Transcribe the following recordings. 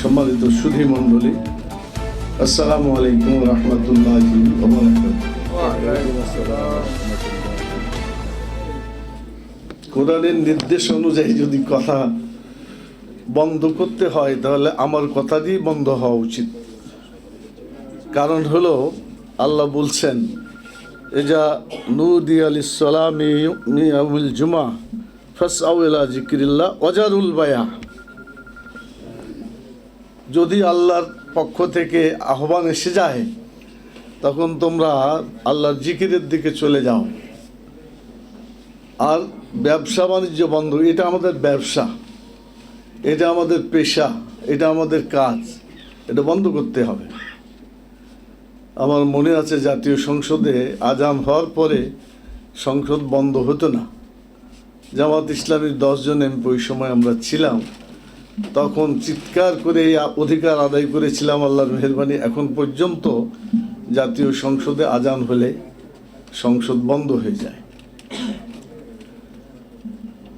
সম্মানিত সুধী মণ্ডলী আসসালামু আলাইকুম রহমতুল্লাহ কোরআনের নির্দেশ অনুযায়ী যদি কথা বন্ধ করতে হয়, তাহলে আমার কথা দিয়ে বন্ধ হওয়া উচিত। কারণ হলো, আল্লাহ বলছেন, এজা নুদি আলী সালামিল জুমা ফসাউলা জিকিরিল্লা অজারুল বায়া যদি আল্লাহর পক্ষ থেকে আহ্বান এসে যায়, তখন তোমরা আল্লাহর জিকিরের দিকে চলে যাও। আর ব্যবসা বাণিজ্য বন্ধ, এটা আমাদের ব্যবসা। এটা আমাদের পেশা, এটা আমাদের কাজ, এটা বন্ধ করতে হবে। আমার মনে আছে জাতীয় সংসদে আজান হওয়ার পরে সংসদ বন্ধ হতো না। জামাত ইসলামীর দশজন এমপি ওই সময় আমরা ছিলাম। তখন চিৎকার করে এই অধিকার আদায় করেছিলাম আল্লাহর মেহরবানি। এখন পর্যন্ত জাতীয় সংসদে আজান হলে সংসদ বন্ধ হয়ে যায়।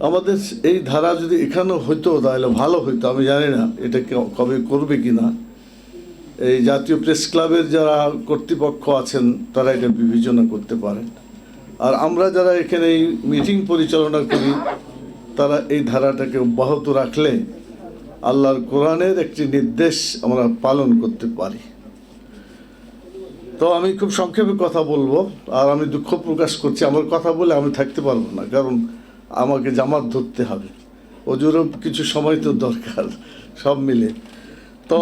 আমাদের এই ধারা যদি এখানেও হইতো, তাহলে ভালো হইতো। আমি জানি না এটা কবে করবে কি না এই জাতীয় প্রেস ক্লাবের যারা কর্তৃপক্ষ আছেন, তারা এটা বিবেচনা করতে পারেন। আর আমরা যারা এখানে এই মিটিং পরিচালনা করি, তারা এই ধারাটাকে অব্যাহত রাখলে আল্লাহর কোরআনের একটি নির্দেশ আমরা পালন করতে পারি। তো আমি খুব সংক্ষেপে কথা বলব, আর আমি দুঃখ প্রকাশ করছি। আমার কথা বলে আমি থাকতে পারব না, কারণ আমাকে জামাত ধরতে হবে। ওজোরও কিছু সময় তো দরকার সব মিলে। তো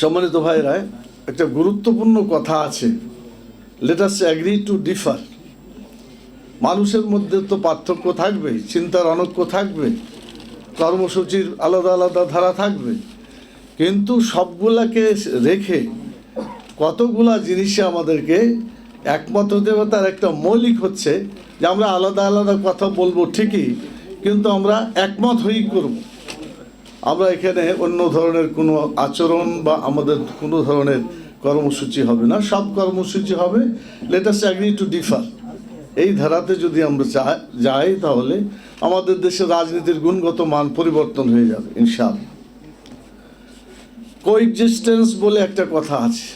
সম্মানিত ভাইরা, একটা গুরুত্বপূর্ণ কথা আছে। লেটাস অ্যাগ্রি টু ডিফার মানুষের মধ্যে তো পার্থক্য থাকবে চিন্তার অনক্য থাকবে কর্মসূচির আলাদা আলাদা ধারা থাকবে। কিন্তু সবগুলাকে রেখে কতগুলা জিনিসে আমাদেরকে একমত হতে হবে, তার একটা মৌলিক হচ্ছে যে আমরা আলাদা আলাদা কথা বলব ঠিকই, কিন্তু আমরা একমত হয়েই করব। আমরা এখানে অন্য ধরনের কোনো আচরণ বা আমাদের কোনো ধরনের কর্মসূচি হবে না। সব কর্মসূচি হবে। লেটাস অ্যাগ্রি টু ডিফার এই ধারাতে যদি আমরা যাই তাহলে আমাদের দেশের রাজনীতির গুণগত মান পরিবর্তন হয়ে যাবে, ইনশাআল্লাহ। কোএক্সিস্টেন্স বলে একটা কথা আছে।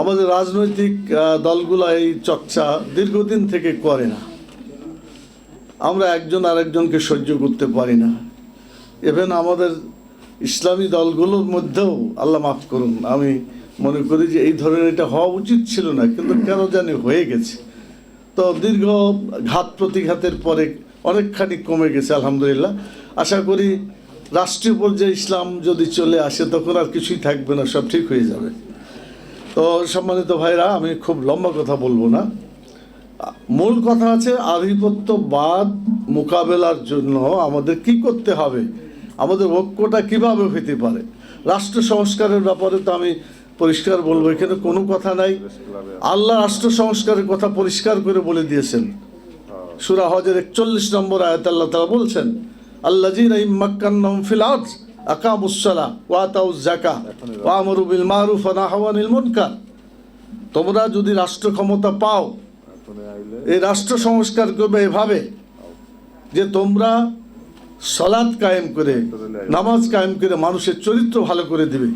আমাদের রাজনৈতিক দলগুলো এই চর্চা দীর্ঘদিন থেকে করে না। আমরা একজন আরেকজনকে সহ্য করতে পারি না। ইভেন আমাদের ইসলামী দলগুলোর মধ্যেও আল্লাহ মাফ করুন, আমি মনে করি যে এই ধরনের এটা হওয়া উচিত ছিল না, কিন্তু কেন জানি হয়ে গেছে। তো দীর্ঘ ঘাত প্রতিঘাতের পরে অনেকখানি কমে গেছে, আলহামদুলিল্লাহ। আশা করি রাষ্ট্রীয় পর্যায়ে ইসলাম যদি চলে আসে, তখন আর কিছুই থাকবে না, সব ঠিক হয়ে যাবে। তো সম্মানিত ভাইরা, আমি খুব লম্বা কথা বলব না। মূল কথা আছে, আধিপত্যবাদ মোকাবেলার জন্য আমাদের কি করতে হবে? আমাদের ঐক্যটা কীভাবে হইতে পারে? রাষ্ট্র সংস্কারের ব্যাপারে তো আমি পরিষ্কার বলব, এখানে কোনো কথা নাই। আল্লাহ রাষ্ট্র সংস্কারের কথা পরিষ্কার করে বলে দিয়েছেন। সুরা হজের একচল্লিশ নম্বর আয়াত আল্লাহ তালা বলছেন আল্লাহ জিন ইম্মাক্কান্নাহুম ফিল আরজ আকামুসসালা ওয়া আতাউজ যাকা ওয়া আমরু বিল মারুফ ওয়া নাহাউ আনিল মুনকার। তোমরা যদি রাষ্ট্র ক্ষমতা পাও, এই রাষ্ট্র সংস্কার করবে এভাবে যে তোমরা সলাৎ কায়েম করে, নামাজ কায়েম করে মানুষের চরিত্র ভালো করে দিবে।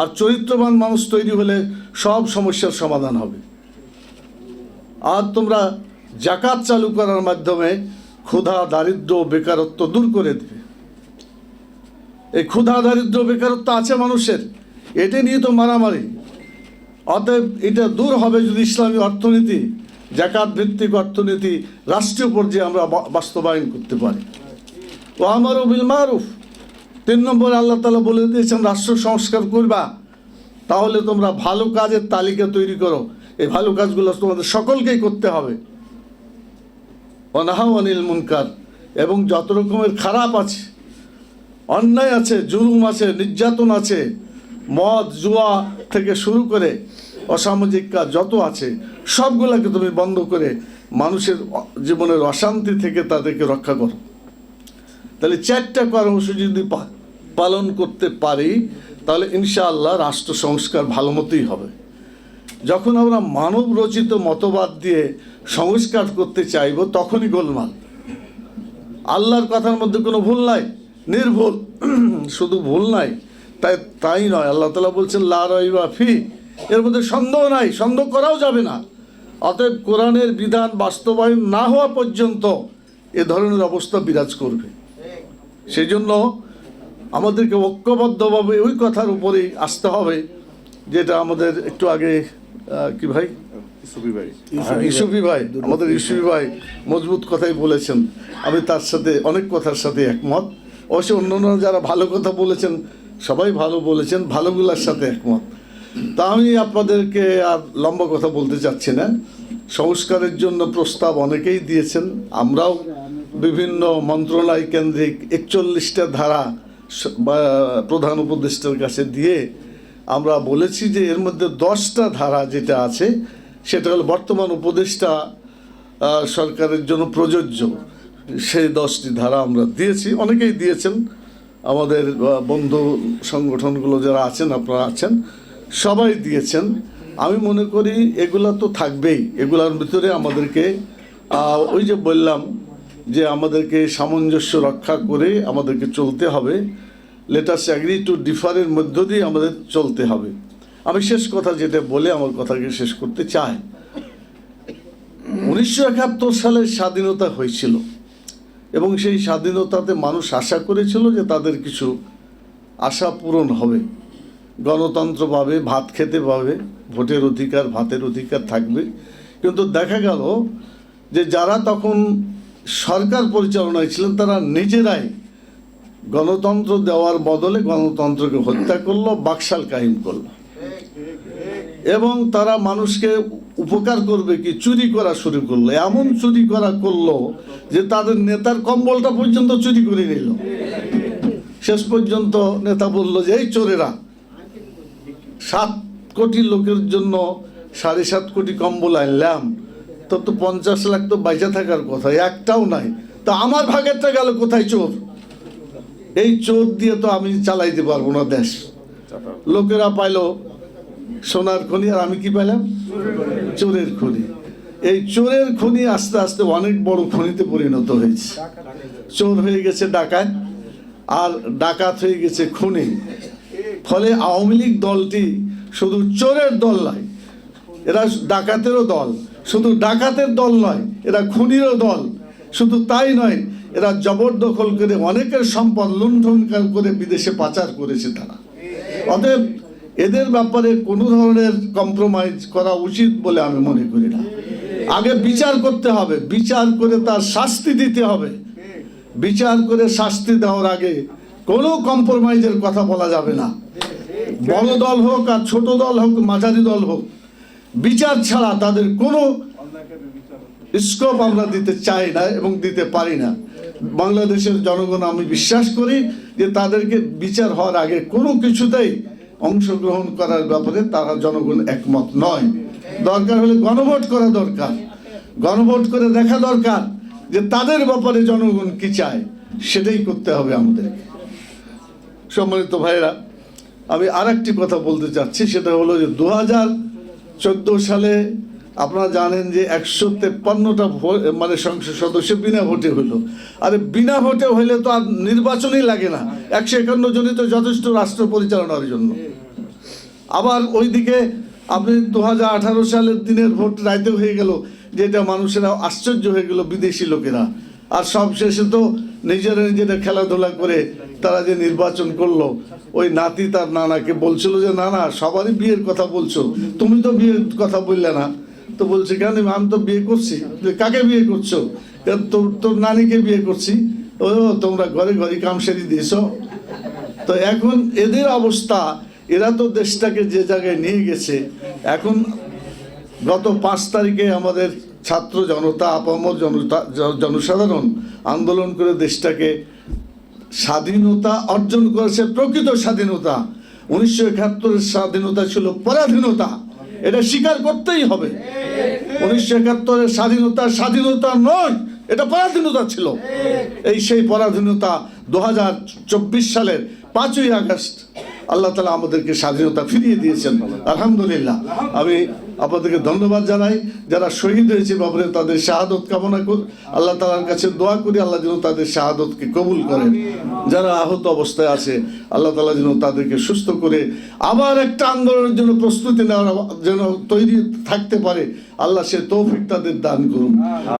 আর চরিত্রবান মানুষ তৈরি হলে সব সমস্যার সমাধান হবে। আর তোমরা জাকাত চালু করার মাধ্যমে ক্ষুধা, দারিদ্র, বেকারত্ব দূর করে দেবে। এই ক্ষুধা, দারিদ্র, বেকারত্ব আছে মানুষের। এটা নিয়ে তো মারামারি। অতএব এটা দূর হবে যদি ইসলামী অর্থনীতি, জাকাত ভিত্তিক অর্থনীতি রাষ্ট্রীয় পর্যায়ে আমরা বাস্তবায়ন করতে পারি। ও আমারও বিল মারুফ। তিন নম্বর আল্লাহ তালা বলে দিয়েছেন, রাষ্ট্র সংস্কার করবা, তাহলে তোমরা ভালো কাজের তালিকা তৈরি করো। এই ভালো কাজগুলো তোমাদের সকলকেই করতে হবে। অনাহা অনিল মুনকার। এবং যত রকমের খারাপ আছে, অন্যায় আছে, জুলুম আছে, নির্যাতন আছে, মদ, জুয়া থেকে শুরু করে অসামাজিক কাজ যত আছে, সবগুলোকে তুমি বন্ধ করে মানুষের জীবনের অশান্তি থেকে তাদেরকে রক্ষা করো। তাহলে চারটা কর্মসূচি যদি পালন করতে পারি, তাহলে ইনশাআল্লাহ রাষ্ট্র সংস্কার ভালো মতোই হবে। যখন আমরা মানব রচিত মতবাদ দিয়ে সংস্কার করতে চাইব, তখনই গোলমাল। আল্লাহর কথার মধ্যে কোনো ভুল নাই, নির্ভুল। শুধু ভুল নাই, তাই তাই নয়, আল্লাহ তালা বলছেন, লা এর মধ্যে সন্দেহ নাই, সন্দেহ করাও যাবে না। অতএব কোরআনের বিধান বাস্তবায়ন না হওয়া পর্যন্ত এ ধরনের অবস্থা বিরাজ করবে। সেই জন্য আমাদেরকে ঐক্যবদ্ধভাবে ওই কথার উপরেই আসতে হবে যেটা আমাদের একটু আগে কি ভাই? হ্যাঁ, ইউসুফি ভাই আমাদের ইউসুফি ভাই মজবুত কথাই বলেছেন। আমি তার সাথে অনেক কথার সাথে একমত। অবশ্য অন্যান্য যারা ভালো কথা বলেছেন সবাই ভালো বলেছেন ভালোগুলার সাথে একমত। তা আমি আপনাদেরকে আর লম্বা কথা বলতে চাচ্ছি না। সংস্কারের জন্য প্রস্তাব অনেকেই দিয়েছেন আমরাও বিভিন্ন মন্ত্রণালয় কেন্দ্রিক একচল্লিশটা ধারা প্রধান উপদেষ্টার কাছে দিয়ে আমরা বলেছি যে এর মধ্যে দশটা ধারা যেটা আছে, সেটা হলো বর্তমান উপদেষ্টা সরকারের জন্য প্রযোজ্য। সেই দশটি ধারা আমরা দিয়েছি, অনেকেই দিয়েছেন। আমাদের বন্ধু সংগঠনগুলো যারা আছেন, আপনারা আছেন, সবাই দিয়েছেন। আমি মনে করি এগুলা তো থাকবেই। এগুলার ভিতরে আমাদেরকে ওই যে বললাম যে আমাদেরকে সামঞ্জস্য রক্ষা করে আমাদেরকে চলতে হবে। লেটাস অ্যাগ্রি টু ডিফারের মধ্য দিয়ে আমাদের চলতে হবে। আমি শেষ কথা যেটা বলে আমার কথাকে শেষ করতে চাই। উনিশশো একাত্তর সালে স্বাধীনতা হয়েছিল এবং সেই স্বাধীনতাতে মানুষ আশা করেছিল যে তাদের কিছু আশা পূরণ হবে। গণতন্ত্র পাবে, ভাত খেতে পাবে, ভোটের অধিকার, ভাতের অধিকার থাকবে। কিন্তু দেখা গেল যে যারা তখন সরকার পরিচালনায় ছিলেন, তারা নিজেরাই গণতন্ত্র দেওয়ার বদলে গণতন্ত্রকে হত্যা করল, বাকশাল কাহিম করল। এবং তারা মানুষকে উপকার করবে কি, চুরি করা শুরু করল। এমন চুরি করা করল যে তাদের নেতার কম্বলটা পর্যন্ত চুরি করে নিল। শেষ পর্যন্ত নেতা বলল যে, এই চোরেরা, সাত কোটি লোকের জন্য সাড়ে সাত কোটি কম্বল আনলাম তো তো পঞ্চাশ লাখ তো বাইচা থাকার কথা, একটাও নাই। তা আমার ভাগেরটা গেল কোথায় চোর? এই চোর দিয়ে তো আমি চালাইতে পারব না দেশ। লোকেরা পাইলো সোনার খনি, আর আমি কি পাইলাম? চোরের খনি। এই চোরের খনি আস্তে আস্তে অনেক বড় খনিতে পরিণত হয়েছে। চোর হয়ে গেছে ডাকাত, আর ডাকাত হয়ে গেছে খুনি। ফলে আওয়ামী লীগ দলটি শুধু চোরের দল নয়, এরা ডাকাতেরও দল। শুধু ডাকাতের দল নয়, এরা খুনিরও দল। শুধু তাই নয়, এরা জবরদখল করে অনেকের সম্পদ লুণ্ঠন করে বিদেশে পাচার করেছে তারা। অতএব এদের ব্যাপারে কোনো ধরনের কম্প্রোমাইজ করা উচিত বলে আমি মনে করি না। আগে বিচার করতে হবে, বিচার করে তার শাস্তি দিতে হবে। বিচার করে শাস্তি দেওয়ার আগে কোনো কম্প্রোমাইজের কথা বলা যাবে না। বড় দল হোক আর ছোট দল হোক, মাঝারি দল হোক বিচার ছাড়া তাদের কোনো স্কোপ আমরা দিতে চাই না এবং দিতে পারি না। বাংলাদেশের জনগণ, আমি বিশ্বাস করি যে তাদেরকে বিচার হওয়ার আগে কোনো কিছুতেই অংশগ্রহণ করার ব্যাপারে তারা জনগণ একমত নয়। দরকার হলে গণভোট করা দরকার। গণভোট করে দেখা দরকার যে তাদের ব্যাপারে জনগণ কি চায়, সেটাই করতে হবে আমাদেরকে সম্মানিত ভাইরা আমি আর কথা বলতে চাচ্ছি, সেটা হলো যে দু হাজার চোদ্দ সালে আপনারা জানেন যে একশো তেপ্পান্নটা মানে সংসদ সদস্য বিনা ভোটে হলো আরে বিনা ভোটে হইলে তো আর নির্বাচনই লাগে না। একশো একান্ন জনই তো যথেষ্ট রাষ্ট্র পরিচালনার জন্য। আবার ওইদিকে আপনি দু হাজার আঠারো সালের দিনের ভোট রাইতে হয়ে গেল, যেটা মানুষেরা আশ্চর্য হয়ে গেল বিদেশি লোকেরা। আর সব শেষে তো নিজেরা নিজেরা খেলাধুলা করে তারা যে নির্বাচন করল, ওই নাতি তার নানাকে বলছিল যে, নানা, সবারই বিয়ের কথা বলছো। তুমি তো বিয়ের কথা বললে না। তো বলছে, কেন আমি তো বিয়ে করছি। কাকে বিয়ে করছ? তোর তোর নানিকে বিয়ে করছি। ও, তোমরা ঘরে ঘরে কাম সেরি দিয়েছ। তো এখন এদের অবস্থা, এরা তো দেশটাকে যে জায়গায় নিয়ে গেছে। এখন গত পাঁচ তারিখে আমাদের ছাত্র জনতা, আপামর জনতা জনসাধারণ আন্দোলন করে দেশটাকে স্বাধীনতা অর্জন করেছে, প্রকৃত স্বাধীনতা। উনিশশো একাত্তরের স্বাধীনতা ছিল পরাধীনতা। এটা স্বীকার করতেই হবে। উনিশশো একাত্তরের স্বাধীনতা স্বাধীনতা নয়, এটা পরাধীনতা ছিল। এই সেই পরাধীনতা দু হাজার চব্বিশ সালের পাঁচই আগস্ট আল্লাহ তালা আমাদেরকে স্বাধীনতা ফিরিয়ে দিয়েছেন। আলহামদুলিল্লাহ। আমি আপনাদেরকে ধন্যবাদ জানাই। যারা শহীদ হয়েছে বাবরে, তাদের শাহাদত কামনা কর আল্লাহ তালার কাছে দোয়া করি, আল্লাহ যেন তাদের শাহাদতকে কবুল করেন। যারা আহত অবস্থায় আছে, আল্লাহ তালা যেন তাদেরকে সুস্থ করে আবার একটা আন্দোলনের জন্য প্রস্তুতি নেওয়ার যেন তৈরি থাকতে পারে। আল্লাহ সে তৌফিক তাদের দান করুন।